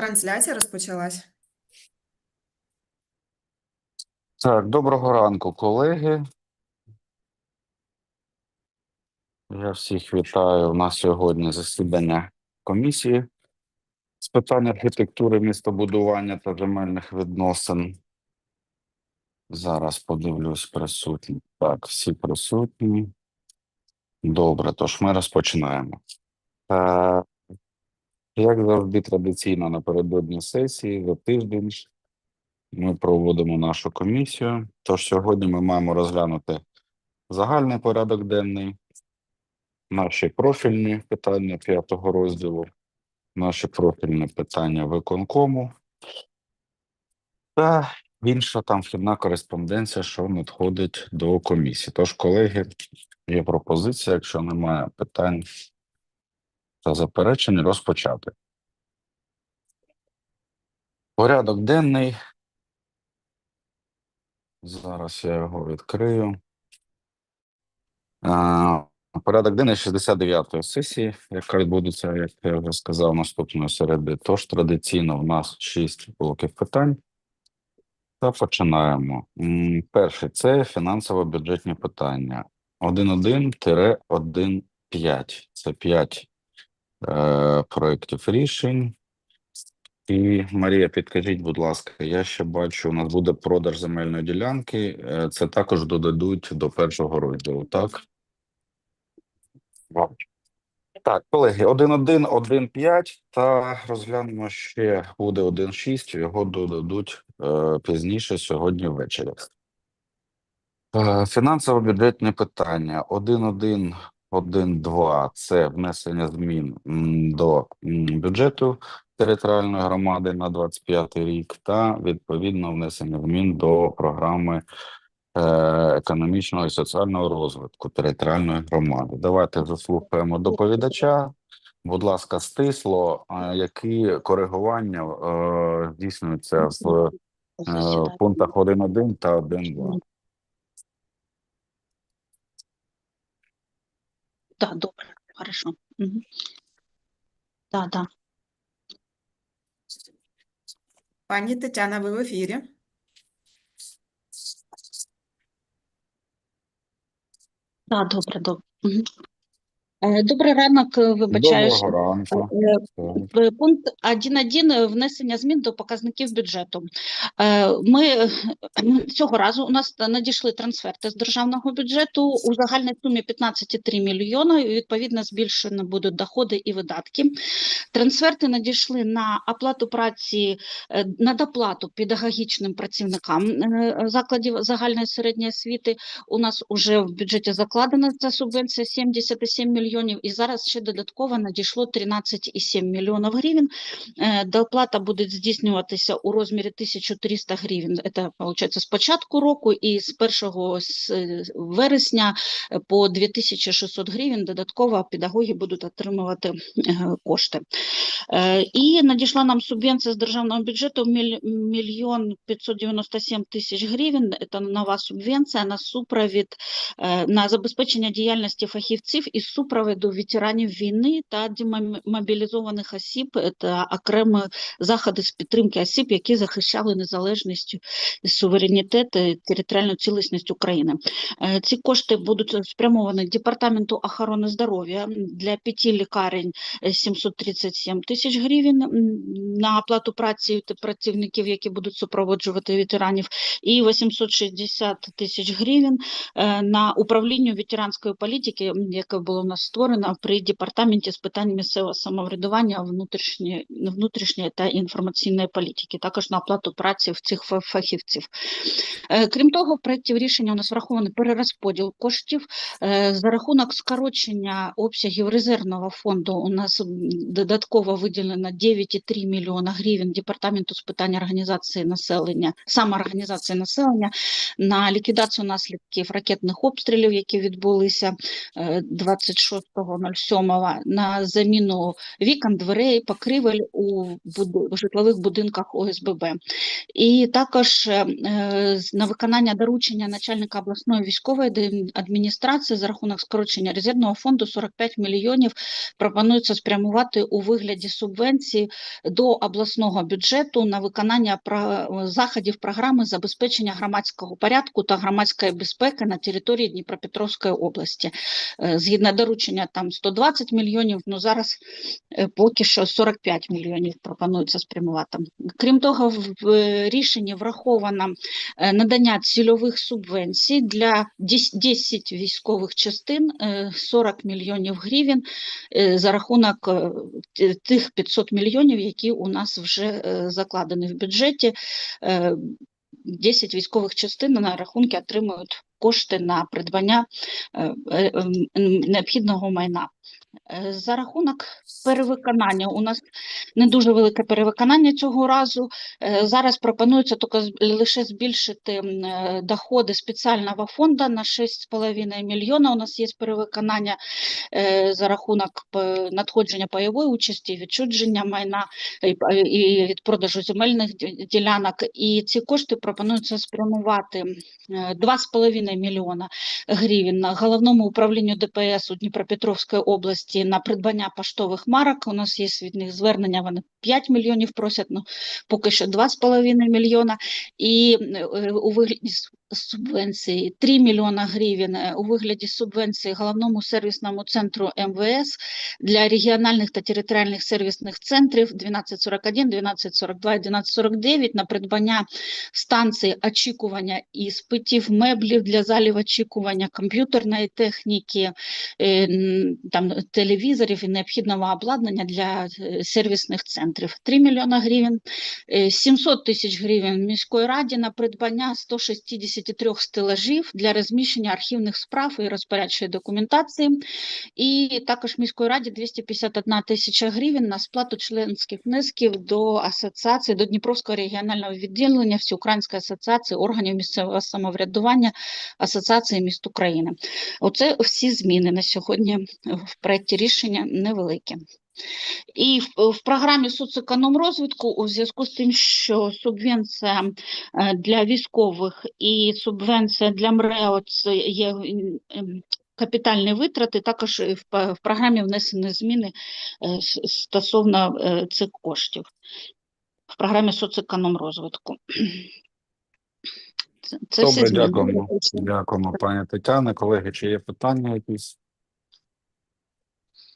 Трансляція розпочалась. Так, доброго ранку, колеги. Я всіх вітаю. У нас сьогодні засідання комісії з питань архітектури, містобудування та земельних відносин. Зараз подивлюсь присутні. Так, всі присутні. Добре, тож ми розпочинаємо. Е, як завжди, традиційно напередодні сесії за тиждень ми проводимо нашу комісію. Тож сьогодні ми маємо розглянути загальний порядок денний, наші профільні питання п'ятого розділу, наші профільні питання виконкому та інша там вхідна кореспонденція, що надходить до комісії. Тож, колеги, є пропозиція, якщо немає питань та заперечень, розпочати. Порядок денний. Зараз я його відкрию. Порядок денний 69-ї сесії, яка відбудеться, як я вже сказав, наступної середи. Тож традиційно в нас 6 блоків питань. Та починаємо. М, Перше це фінансово-бюджетні питання. 1.1-1.5. Це 5 е, проєктів рішень. І Марія, підкажіть, будь ласка, я ще бачу, у нас буде продаж земельної ділянки. Е, Це також додадуть до першого розділу, так? Так, колеги, 1.1, 1.5 та розглянемо ще буде 1.6, його додадуть е, пізніше сьогодні ввечері. Е, Фінансово-бюджетні питання 1.1, 1.2 – це внесення змін до бюджету територіальної громади на 25 рік та відповідно внесення змін до програми е, економічного і соціального розвитку територіальної громади. Давайте заслухаємо доповідача. Будь ласка, стисло, які коригування е, здійснюються в е, пунктах 1.1 та 1.2? Да, добре, хорошо. Угу. Да, да. Пані Тетяна, ви в ефірі. Да, добре, добре. Мгм. Е, Добрий ранок, е, Доброго ранку. Е, Пункт 1.1 е, внесення змін до показників бюджету. Ми цього разу у нас надійшли трансферти з державного бюджету у загальній сумі 15,3 мільйона. і, Відповідно, збільшені будуть доходи і видатки. Трансферти надійшли на оплату праці, на доплату педагогічним працівникам закладів загальної середньої освіти. У нас уже в бюджеті закладена ця субвенція 77 мільйонів, і зараз ще додатково надійшло 13,7 мільйонів гривень. Е, Доплата буде здійснюватися у розмірі 1300 гривень. Це, виходить, з початку року і з 1 е, вересня по 2600 гривень додатково педагоги будуть отримувати е, кошти. І надійшла нам субвенція з державного бюджету міль- мільйон 597 тисяч гривень. Це нова субвенція на супровід, на забезпечення діяльності фахівців із супроводу ветеранів війни та демобілізованих осіб. Це окремі заходи з підтримки осіб, які захищали незалежність, суверенітет і територіальну цілісність України. Е, Ці кошти будуть спрямовані Департаменту охорони здоров'я для п'яти лікарень е, 737 тисяч гривень на оплату праці та працівників, які будуть супроводжувати ветеранів, і 860 тисяч гривень е, на управління ветеранської політики, яке було у нас створено при департаменті з питань місцевого самоврядування, внутрішньої, внутрішньої та інформаційної політики, також на оплату праці в цих фахівців. Е, Крім того, в проєкті рішення у нас врахований перерозподіл коштів Е, За рахунок скорочення обсягів резервного фонду у нас додатково виділено 9,3 мільйона гривень Департаменту з питань організації населення, самоорганізації населення на ліквідацію наслідків ракетних обстрілів, які відбулися е, 26 26.07 на заміну вікон, дверей, покрівель у житлових будинках ОСББ. І також е, на виконання доручення начальника обласної військової адміністрації за рахунок скорочення резервного фонду 45 мільйонів пропонується спрямувати у вигляді субвенції до обласного бюджету на виконання заходів програми забезпечення громадського порядку та громадської безпеки на території Дніпропетровської області. Е, Згідно доручення, там 120 мільйонів, ну зараз е, поки що 45 мільйонів пропонується спрямувати. Крім того, в в рішенні враховано е, надання цільових субвенцій для 10 10 військових частин, е, 40 мільйонів гривень е, за рахунок е, тих 500 мільйонів, які у нас вже е, закладені в бюджеті. Е, 10 військових частин на рахунки отримують кошти на придбання е, е, ем, необхідного майна. Е, За рахунок перевиконання у нас не дуже велике перевиконання цього разу. Е, Зараз пропонується тільки лише збільшити е, доходи спеціального фонду на 6,5 мільйона. У нас є перевиконання за рахунок надходження пайової участі, відчудження майна і від продажу земельних ділянок. І ці кошти пропонується спрямувати е, 2,5 мільйона гривень на головному управлінню ДПС у Дніпропетровської області на придбання поштових марок. У нас є від них звернення, вони 5 мільйонів просять, ну поки що 2,5 мільйона. І е, у вигляді субвенції 3 мільйона гривень е, у вигляді субвенції головному сервісному центру МВС для регіональних та територіальних сервісних центрів 1241, 1242 і 1249 на придбання станцій очікування іспитів, меблів для залів очікування, комп'ютерної техніки, е, там телевізорів і необхідного обладнання для е, сервісних центрів. 3 мільйона гривень, Е, 700 тисяч гривень міської раді на придбання 163 стелажів для розміщення архівних справ і розпорядчої документації. І також міської раді 251 тисяча гривень на сплату членських внесків до асоціації, до Дніпровського регіонального відділення Всеукраїнської асоціації органів місцевого самоврядування Асоціації міст України. Оце всі зміни на сьогодні в проєкті рішення невеликі. І в, в програмі соцекономрозвитку у зв'язку з тим, що субвенція е, для військових і субвенція для МРЕО це є капітальні витрати, також в, в програмі внесені зміни е, стосовно е, цих коштів в програмі соцекономрозвитку. Це, це Добре, дякуємо. Дякуємо, пані Тетяне. Колеги, чи є питання якісь?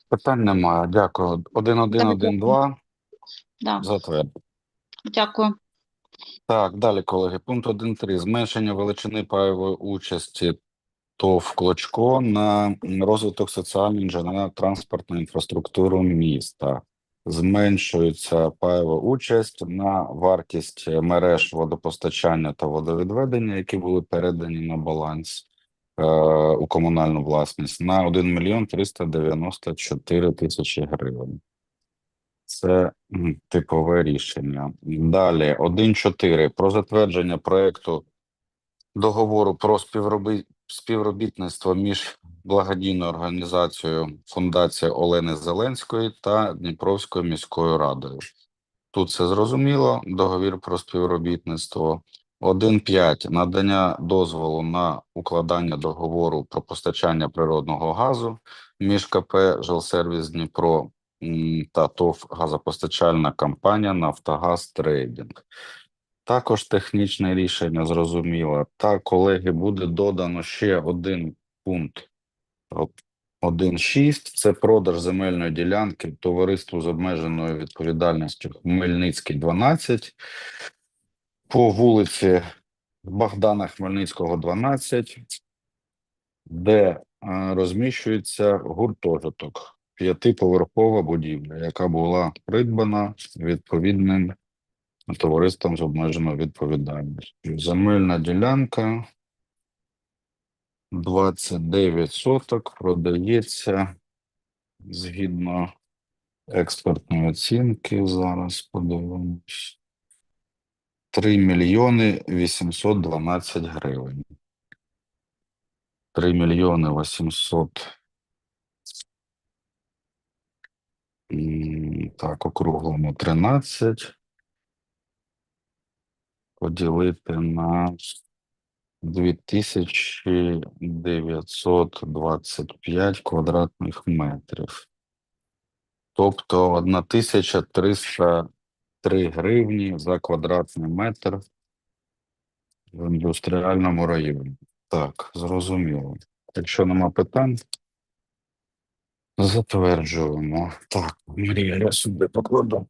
Питань немає. Дякую. Один, один, один, два. Да, Затвердити. дякую. Так, далі, колеги. Пункт 1.3. Зменшення величини пайової участі ТОВ Клочко на розвиток соціальної інженерно-транспортної інфраструктури міста. Зменшується пайова участь на вартість мереж водопостачання та водовідведення, які були передані на баланс у комунальну власність, на 1 мільйон 394 тисячі гривень. Це типове рішення. Далі 1.4. Про затвердження проекту договору про співробітництво між благодійною організацією Фундація Олени Зеленської та Дніпровською міською радою. Тут все зрозуміло. Договір про співробітництво. 1.5. Надання дозволу на укладання договору про постачання природного газу між КП «Жилсервіс Дніпро» та ТОВ газопостачальна компанія Нафтогаз Трейдинг. Також технічне рішення зрозуміло. Та, колеги, буде додано ще один пункт. От 1.6 – це продаж земельної ділянки товариству з обмеженою відповідальністю Хмельницький 12 по вулиці Богдана Хмельницького 12, де е, розміщується гуртожиток, п'ятиповерхова будівля, яка була придбана відповідним товариством з обмеженою відповідальністю. Земельна ділянка 29 соток продається згідно експертної оцінки. Зараз подивимось. 3 мільйони 812 гривень. 3 мільйони 800 Так, округлому 13. Поділити на 2925 квадратних метрів. Тобто 1303 гривні за квадратний метр в індустріальному районі. Так, зрозуміло. Якщо нема питань, затверджуємо. Так, Марія, я сюди покладу.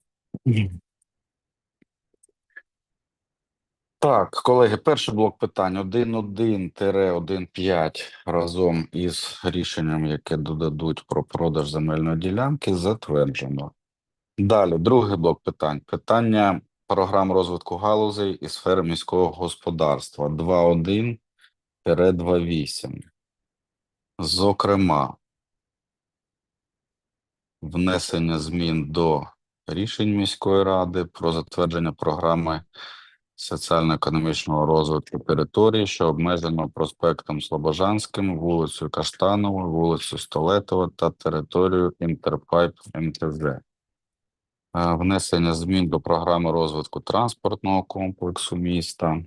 Так, колеги, перший блок питань 1.1-1.5 разом із рішенням, яке додадуть про продаж земельної ділянки, затверджено. Далі, другий блок питань. Питання програм розвитку галузей і сфери міського господарства 2.1-2.8. Зокрема, внесення змін до рішень міської ради про затвердження програми соціально-економічного розвитку території, що обмежено проспектом Слобожанським, вулицею Каштановою, вулицею Столетова та територією Інтерпайп МТЗ. Е, Внесення змін до програми розвитку транспортного комплексу міста. Е,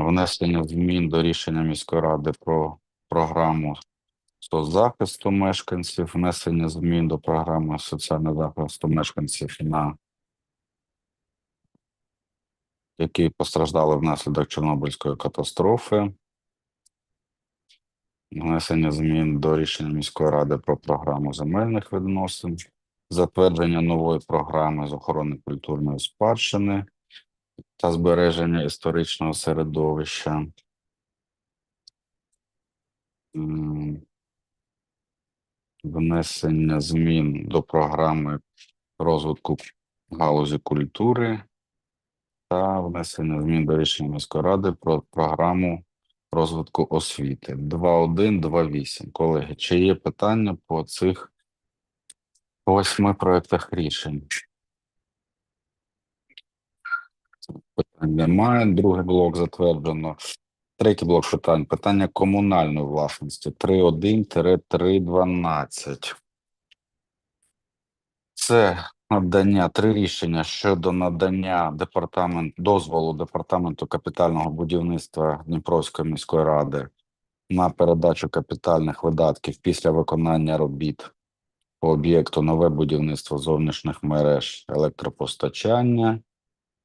Внесення змін до рішення міської ради про програму соцзахисту мешканців, внесення змін до програми соціального захисту мешканців на які постраждали внаслідок Чорнобильської катастрофи, внесення змін до рішення міської ради про програму земельних відносин, затвердження нової програми з охорони культурної спадщини та збереження історичного середовища. Внесення змін до програми розвитку галузі культури та внесення змін до рішення міської ради про програму розвитку освіти 2.1.2.8. Колеги, чи є питання по цих восьми проектах рішень? Питань немає. Другий блок затверджено. Третій блок питань. Питання комунальної власності 3.1-3.12. Це надання три рішення щодо надання департамент дозволу департаменту капітального будівництва Дніпровської міської ради на передачу капітальних видатків після виконання робіт по об'єкту нове будівництво зовнішніх мереж електропостачання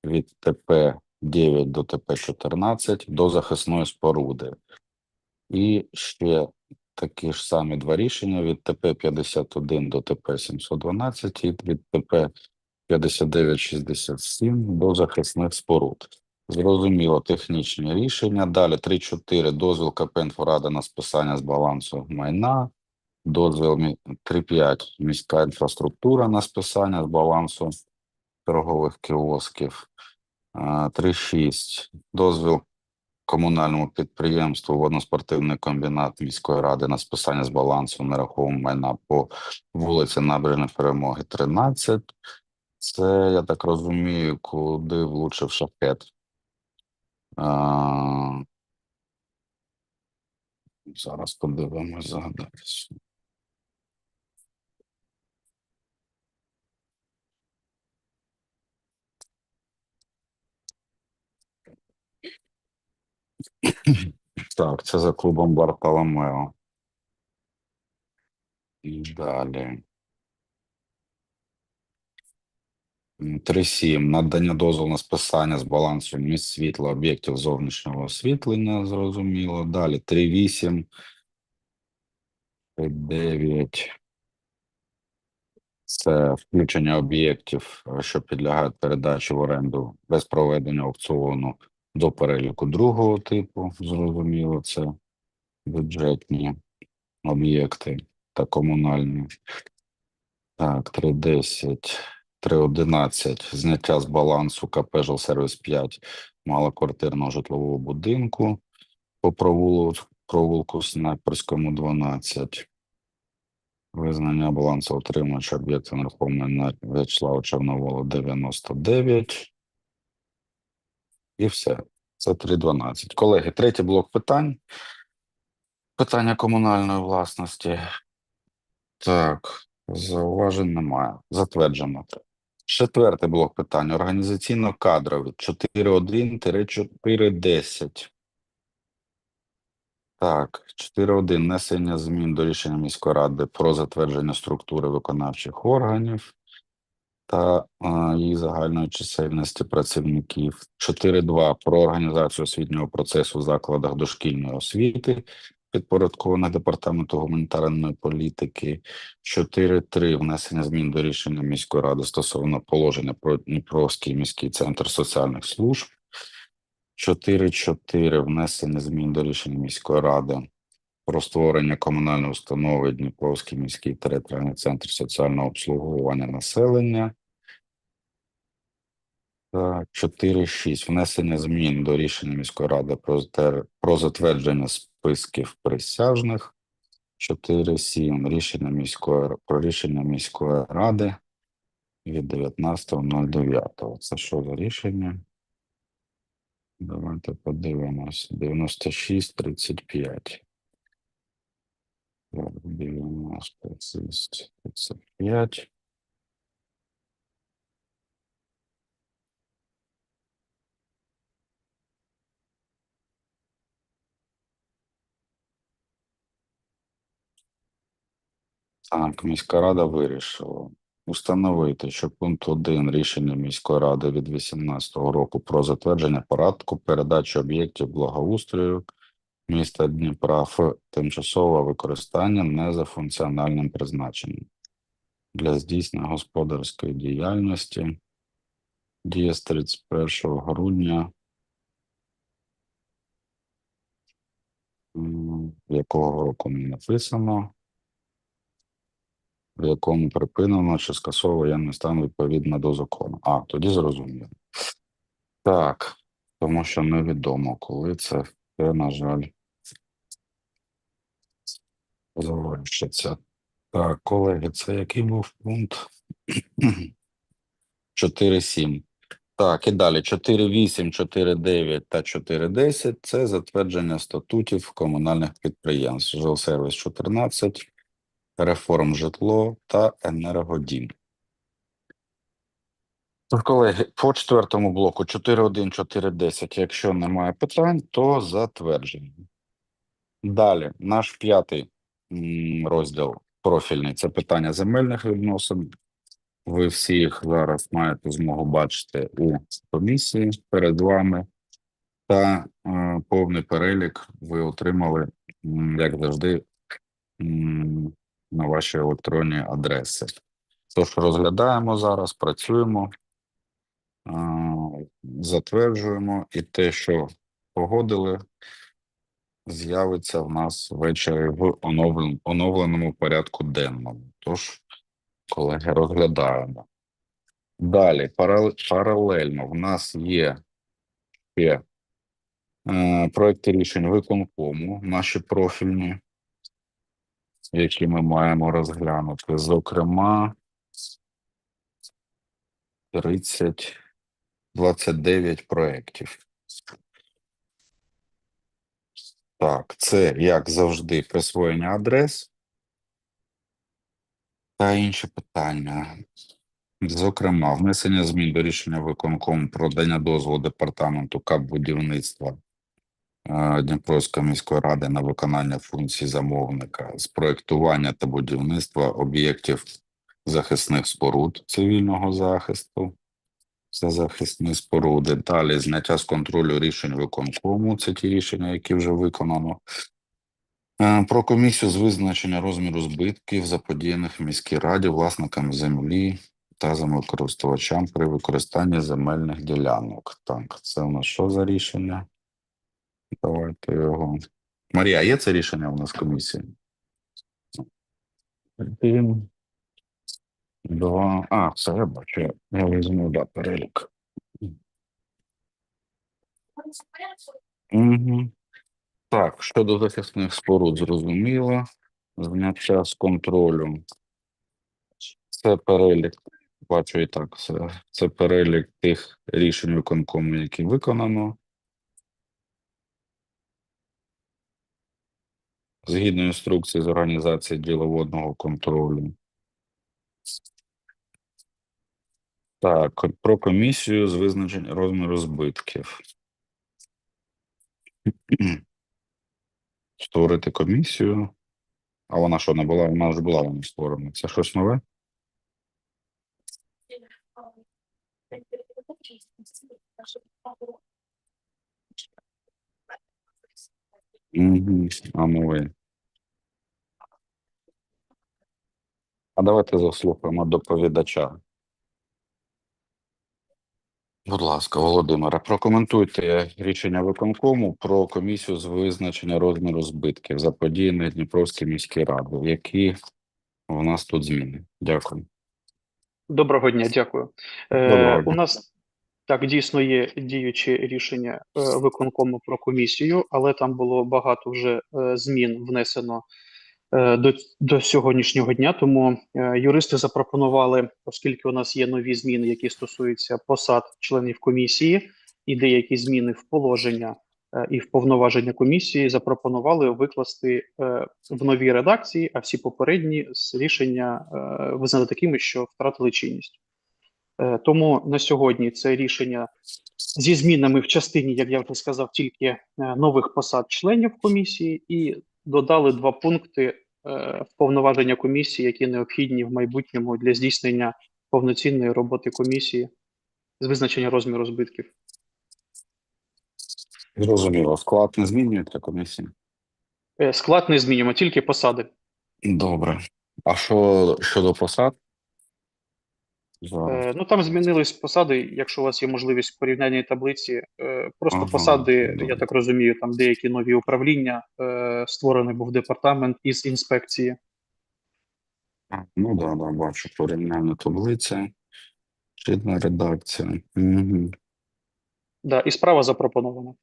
від ТП 9 до ТП 14 до захисної споруди. І ще такі ж самі два рішення від ТП 51 до ТП 712 і від ТП 5967 до захисних споруд. Зрозуміло, технічні рішення. Далі 3.4 дозвіл КП «Інфорада» на списання з балансу майна. Дозвіл мі- 3.5 міська інфраструктура на списання з балансу торгових кіосків. А, 3.6 дозвіл комунальному підприємству водноспортивний комбінат міської ради на списання з балансу нерухомого майна по вулиці Набережної Перемоги 13. Це, я так розумію, куди влучив шахет. Зараз подивимось, згадаюсь. Так, це за клубом Бартоломео. І далі. 3.7. Надання дозволу на списання з балансу місць світла об'єктів зовнішнього освітлення, зрозуміло. Далі 3.8. 3.9. Це включення об'єктів, що підлягають передачі в оренду без проведення аукціону до переліку другого типу. Зрозуміло, це бюджетні об'єкти та комунальні. Так, 3.10, 3.11. Зняття з балансу КП «Жилсервіс 5» малоквартирного житлового будинку по провулку, Снайперському 12. Визнання балансу отримувача об'єкту нерухомої на В'ячеслава Чорновола 99. І все. Це 3.12. Колеги, третій блок питань. Питання комунальної власності. Так, Зауважень немає. Затверджено. Четвертий блок питань. Організаційно-кадрові 4.1-4.10. Так, 4.1. Внесення змін до рішення міської ради про затвердження структури виконавчих органів та їх загальної чисельності працівників. 4.2. Про організацію освітнього процесу в закладах дошкільної освіти, підпорядкованих департаменту гуманітарної політики. 4.3. Внесення змін до рішення міської ради стосовно положення про Дніпровський міський центр соціальних служб. 4.4. Внесення змін до рішення міської ради про створення комунальної установи Дніпровський міський територіальний центр соціального обслуговування населення. Так, 4.6. Внесення змін до рішення міської ради про, про затвердження списків присяжних. 4.7. Рішення міської про рішення міської ради від 19.09. Це що за рішення? Давайте подивимось. 96.35. 96.35. Так, міська рада вирішила. Установити, що пункт 1 рішення міської ради від 18 року про затвердження порядку передачі об'єктів благоустрою міста Дніпра в тимчасове використання не за функціональним призначенням. Для здійснення господарської діяльності. Діє з 31 грудня. Якого року не написано в якому припинено чи скасовано воєнний стан відповідно до закону. А, тоді зрозуміло. Так, тому що невідомо, коли це, це на жаль, завершиться. Так, колеги, це який був пункт? 4.7. Так, і далі 4.8, 4.9 та 4.10 – це затвердження статутів комунальних підприємств. Жилсервіс 14, реформ житло та енергодім. Колеги, по четвертому блоку 4.1, 4.10, якщо немає питань, то затвердження. Далі, наш п'ятий розділ профільний це питання земельних відносин. Ви всі їх зараз маєте змогу бачити у комісії перед вами. Та е, повний перелік ви отримали, як завжди, на ваші електронні адреси. Тож розглядаємо зараз, працюємо, затверджуємо, і те, що погодили, з'явиться в нас ввечері в оновленому порядку денному. Тож, колеги, розглядаємо. Далі, паралельно, в нас є ще е, проекти рішень виконкому, наші профільні, які ми маємо розглянути. Зокрема, 30, 29 проєктів. Так, це, як завжди, присвоєння адрес та інші питання. Зокрема, внесення змін до рішення виконкому про дання дозволу департаменту КАП будівництва Дніпровської міської ради на виконання функцій замовника з проектування та будівництва об'єктів захисних споруд цивільного захисту. Це захисні споруди. Далі зняття з контролю рішень виконкому. Це ті рішення, які вже виконано. Е, Про комісію з визначення розміру збитків, заподіяних міській раді власникам землі та землекористувачам при використанні земельних ділянок. Так, це у нас що за рішення? Давайте його. Марія, є це рішення у нас в комісії? Один, Два. А, це я бачу. Я- Я візьму да, перелік. Угу. Так, щодо захисних споруд, зрозуміло. Зняття з контролю. Це перелік. Бачу і так. Це, це перелік тих рішень виконкому, які виконано. Згідно інструкції з організації діловодного контролю. Так, про комісію з визначення розміру збитків. Створити комісію. А вона що не була? Вона вже була вона створена. Це щось нове? А нове. А давайте заслухаємо доповідача. Будь ласка, Володимире, прокоментуйте рішення виконкому про комісію з визначення розміру збитків заподіяних Дніпровській міській раді. Які у нас тут зміни? Дякую. Доброго дня, дякую. Е, Доброго дня. У нас так дійсно є діюче рішення е, виконкому про комісію, але там було багато вже е, змін внесено е, до, до сьогоднішнього дня. Тому е, юристи запропонували, оскільки у нас є нові зміни, які стосуються посад членів комісії, і деякі зміни в положення е, і в повноваження комісії, запропонували викласти е, в новій редакції, а всі попередні з рішення е, визнати такими, що втратили чинність. Е, Тому на сьогодні це рішення зі змінами в частині, як я вже сказав, тільки е, нових посад членів комісії, і додали два пункти е, в повноваження комісії, які необхідні в майбутньому для здійснення повноцінної роботи комісії з визначення розміру збитків. Зрозуміло. Склад не змінюється комісії? Е, Склад не змінюємо, тільки посади. Добре. А що щодо посад? Е, Ну там змінились посади. Якщо у вас є можливість в порівняльній таблиці, е, просто Ага, посади, добре. я так розумію, там деякі нові управління, е, створений був департамент із інспекції. Ну да, да, бачу порівняльна таблиця. Чинна редакція. Угу. Да, і справа запропонована.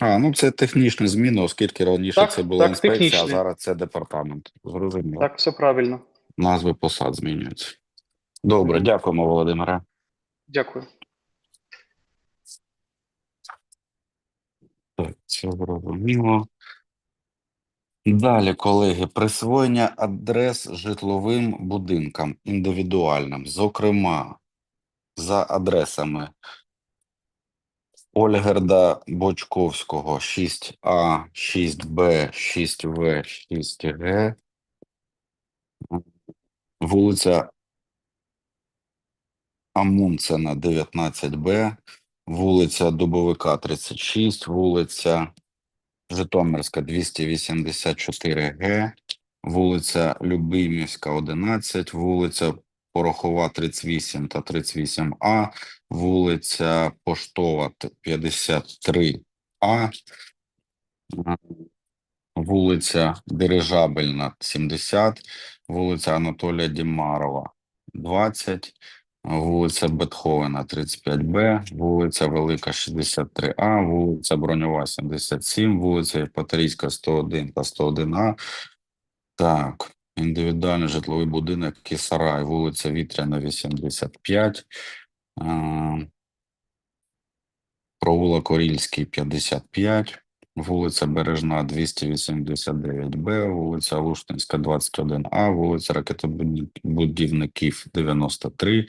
А, ну це технічні зміни, оскільки раніше Так, це була так, інспекція, а зараз це департамент. Зрозуміло. Так, все правильно. Назви посад змінюються. Добре, дякуємо, Володимире. Дякую. Так, це зрозуміло. Далі, колеги, присвоєння адрес житловим будинкам індивідуальним, зокрема, за адресами Ольгерда Бочковського 6А, 6Б, 6В, 6Г, вулиця Амунцена, 19Б, вулиця Дубовика, 36, вулиця Житомирська, 284Г, вулиця Любимівська, 11, вулиця Порохова, 38 та 38А, вулиця Поштова, 53А, вулиця Дирижабельна, 70, вулиця Анатолія Дімарова, 20, вулиця Бетховена, 35Б, вулиця Велика, 63А, вулиця Броньова, 77, вулиця Єпаторійська, 101 та 101А. Так, індивідуальний житловий будинок Кісарай, вулиця Вітряна, 85, е, провулок Орільський, 55, вулиця Бережна, 289Б, вулиця Луштинська, 21А, вулиця Ракетобудівників, 93,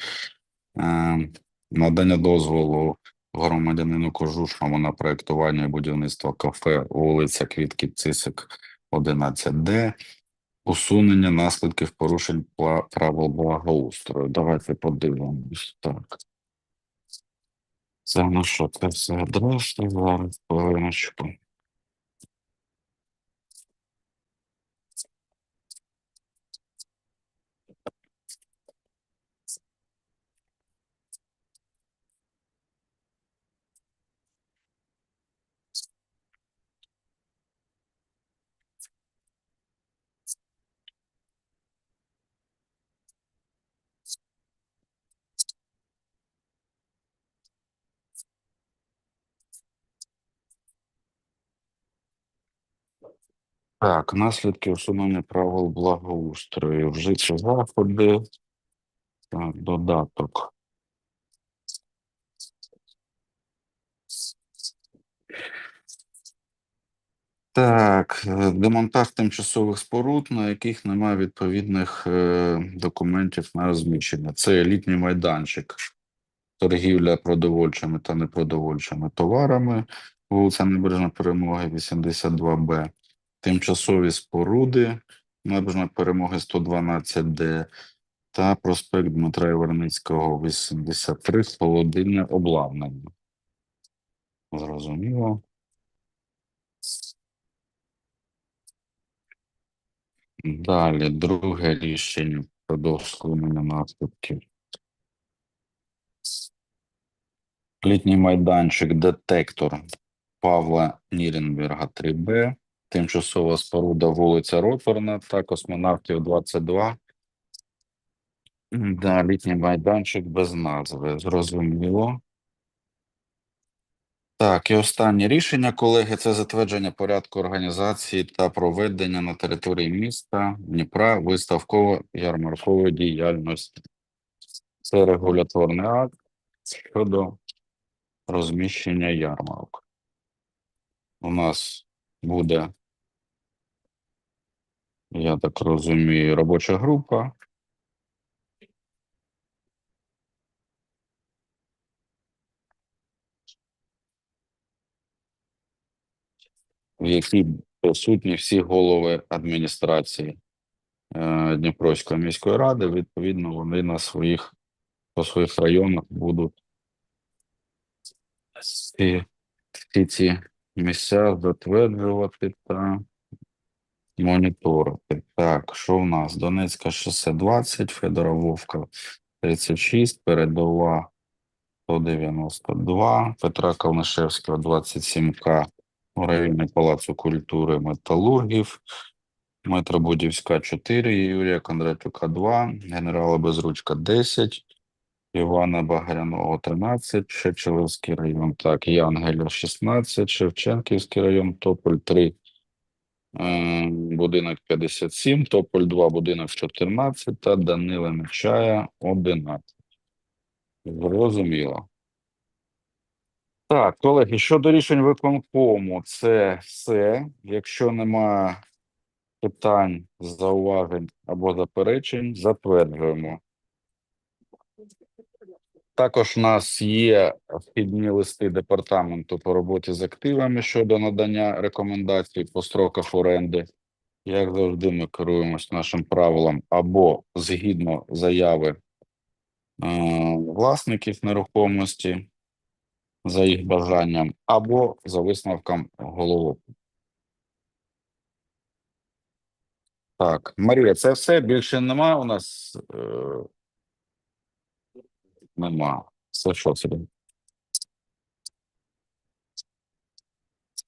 Е, надання дозволу громадянину Кожушному на проєктування і будівництво кафе, вулиця Квітки Цисик, 11Д, усунення наслідків порушень правил благоустрою. Давайте подивимось. Так. Це ну що, це все адреса зараз, хвилиночку. Так, наслідки усунення правил благоустрою. Вжиті заходи. Так, додаток. Так, е, демонтаж тимчасових споруд, на яких немає відповідних е, документів на розміщення. Це літній майданчик, торгівля продовольчими та непродовольчими товарами, вулиця Набережна Перемоги 82Б, тимчасові споруди, Набережна Перемоги 112Д та проспект Дмитра Іверницького 83, холодильне обладнання. Зрозуміло. Далі, друге рішення продовж склонення наслідків. Літній майданчик детектор Павла Ніренберга 3Б, тимчасова споруда вулиця Роторна та космонавтів 22. Да, літній майданчик без назви. Зрозуміло. Так, і останнє рішення, колеги, це затвердження порядку організації та проведення на території міста Дніпра виставково-ярмаркової діяльності. Це регуляторний акт щодо розміщення ярмарок. У нас буде, я так розумію, робоча група. в якій присутні всі голови адміністрації е, Дніпровської міської ради. Відповідно, вони на своїх по своїх районах будуть всі, ці місця затверджувати та моніторити. Так, що в нас? Донецька шосе 20, Федора Вовка 36, передова 192, Петра Калнишевського 27К у районі Палацу культури металургів, Метробудівська 4, Юрія Кондратюка 2, генерала Безручка 10, Івана Багряного 13, Шечелевський район, так, Янгеля 16, Шевченківський район, Тополь 3, е, будинок 57, Тополь 2, будинок 14 та Данила Нечая 11. Зрозуміло. Так, колеги, щодо рішень виконкому, це все. Якщо немає питань, зауважень або заперечень, затверджуємо. Також у нас є вхідні листи департаменту по роботі з активами щодо надання рекомендацій по строках оренди. Як завжди, ми керуємось нашим правилам або згідно заяви е, власників нерухомості за їх бажанням, або за висновком голови. Так, Марія, це все. Більше нема у нас. Нема. Це що це?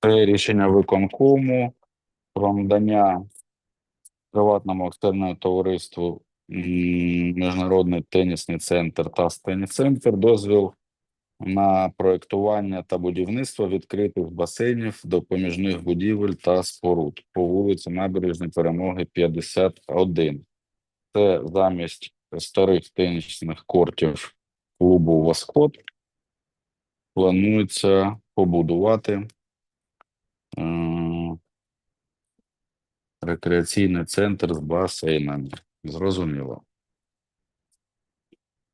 Це рішення виконкому про надання приватному акціонерному товариству Міжнародний тенісний центр та теніс-центр дозвіл на проєктування та будівництво відкритих басейнів допоміжних будівель та споруд по вулиці Набережної Перемоги 51. Це замість старих тенісних кортів клубу Восход планується побудувати е, рекреаційний центр з басейнами. Зрозуміло.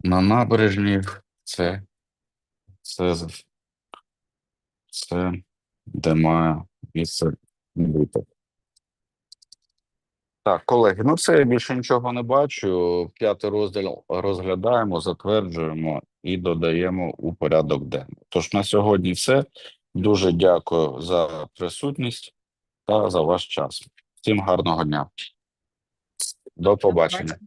На набережній це це, це де має місце бути. Так, колеги, ну це я більше нічого не бачу. П'ятий розділ розглядаємо, затверджуємо і додаємо у порядок денний. Тож на сьогодні все. Дуже дякую за присутність та за ваш час. Всім гарного дня. До побачення.